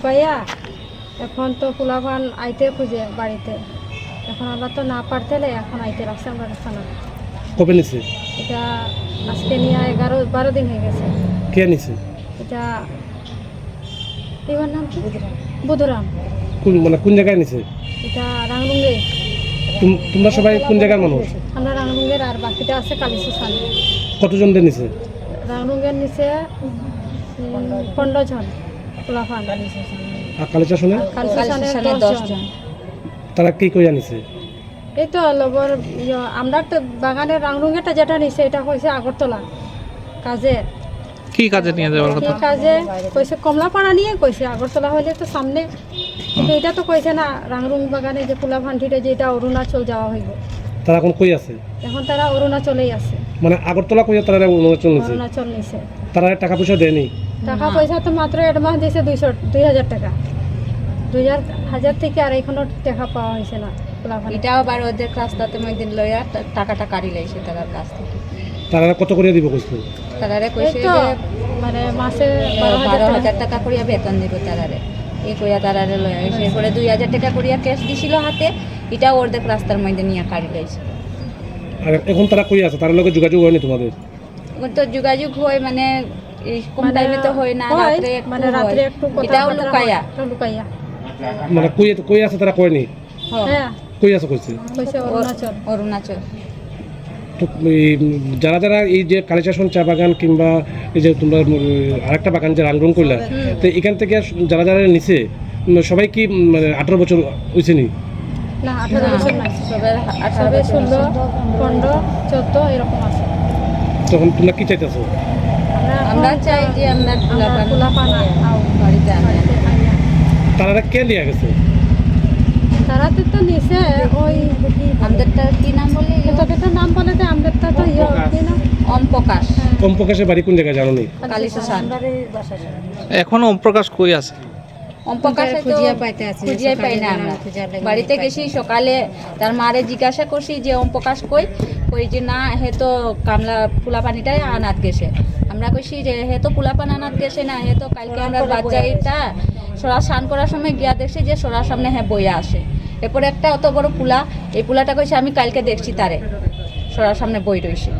শুকাইয়া এখন তো পোলাপান আইতে খুঁজে বাড়িতে। এখন আমরা তো না পারতেলে এখন আইতে রাখছে আমরা রাস্তা না। কবে নিছে? এটা আজকে নিয়ে এগারো বারো দিন হয়ে গেছে। কে নিছে? এটা এবার নাম কি? বুধুরাম। কোন মানে কোন জায়গায় নিছে? এটা রাংলুঙ্গে তুম- তোমরা সবাই কোন জায়গার মানুষ? আমরা রাংলুঙ্গের আর বাকিটা আছে কালিশান কতজন নিছে? রাংলুঙ্গের নিচে পনেরো জন। কালিচা শুনে তারা কি কইয়া নিছে? এই তো ইয়ে, আমরা তো বাগানের রাংরুঙ্গেটা যেটা নিছে এটা কইছে আগরতলা কাজে। কি কাজে নিয়ে যাওয়ার কথা? কাজে কইছে কমলাপাড়া নিয়ে কইছে আগরতলা হইলে তো সামনে। কিন্তু এটা তো কইছে না রাংরুং বাগানে যে ফুলা ভান্ডিটা যেটা অরুণাচল যাওয়া হইব। তারা এখন কই আছে? এখন তারা অরুণাচলেই আছে। মানে আগরতলা কইয়া তারা অরুণাচল নিছে অরুণাচল নিছে তারা টাকা পয়সা দেয়নি? টাকা পয়সা তো মাত্র অ্যাডভান্স দিয়েছে দুইশো দুই হাজার টাকা। দুই হাজার থেকে আর এখনও টাকা পাওয়া হয়েছে না। এটাও আবার ওদের রাস্তাতে মধ্যে লইয়া টাকাটা কাড়ি লাইছে তার কাছ থেকে। তারা কত করে দিব কইছিল তারারে কইছে যে মানে মাসে বারো বারো হাজার টাকা করিয়া বেতন দিব তারারে। এই কইয়া তারারে লইয়া এরপরে দুই হাজার টাকা করিয়া ক্যাশ দিছিল হাতে এটা অর্ধেক রাস্তার মধ্যে নিয়ে কাড়ি লাইছে। আর এখন তারা কই আছে? তার লগে যোগাযোগ হয়নি তোমাদের? এখন তো যোগাযোগ হয় মানে এই কম মানে টাইমে তো হয় না রাত্রে একটু মানে হয়। একটু কথা এটাও একটু লুকাইয়া মানে কই কই আছে তারা কয়নি? হ্যাঁ, হ্যাঁ। কই আছে কইছে? কইছে অরুণাচল। অরুণাচল। তো এই যারা যারা এই যে কালিচাশন চা বাগান কিংবা এই যে তোমরা আরেকটা বাগান যে রাংরং করলা তো এখান থেকে যারা যারা নিছে সবাই কি মানে আঠারো বছর হয়েছে নি? না আঠারো বছর না সবের আঠারো সবে বছর ষোলো পনেরো চোদ্দ এরকম আছে। তখন তোমরা কি চাইতেছো? আমরা চাই যে আমরা পোলাপান পোলা পানা বাড়িতে তারা কে লিয়া গেছে? তারা তো তো নিছে ওই আমাদেরটা কি নাম বলে? তোকে নাম বলে যে আমাদেরটা তো ইয়ে ওম প্রকাশ প্রকাশের বাড়ি কোন জায়গায় জানো নি? কালীশান এখনও ওম প্রকাশ কই আছে? খুঁজিয়া পাই না আমরা। বাড়িতে গেছি সকালে তার মারে জিজ্ঞাসা করছি যে ওম প্রকাশ কই? কই যে না হে তো কামলা পোলা পানিটাই আনাত গেছে। আমরা কইছি যে হে তো পোলা পান আনাত গেছে না হে তো কালকে আমরা বাচ্চাইটা সরা স্নান করার সময় গিয়া দেখছি যে সরার সামনে হ্যাঁ বইয়া আসে এরপরে একটা অত বড় পুলা এই পুলাটা কইছে আমি কালকে দেখছি তারে। সরার সামনে বই রইছে।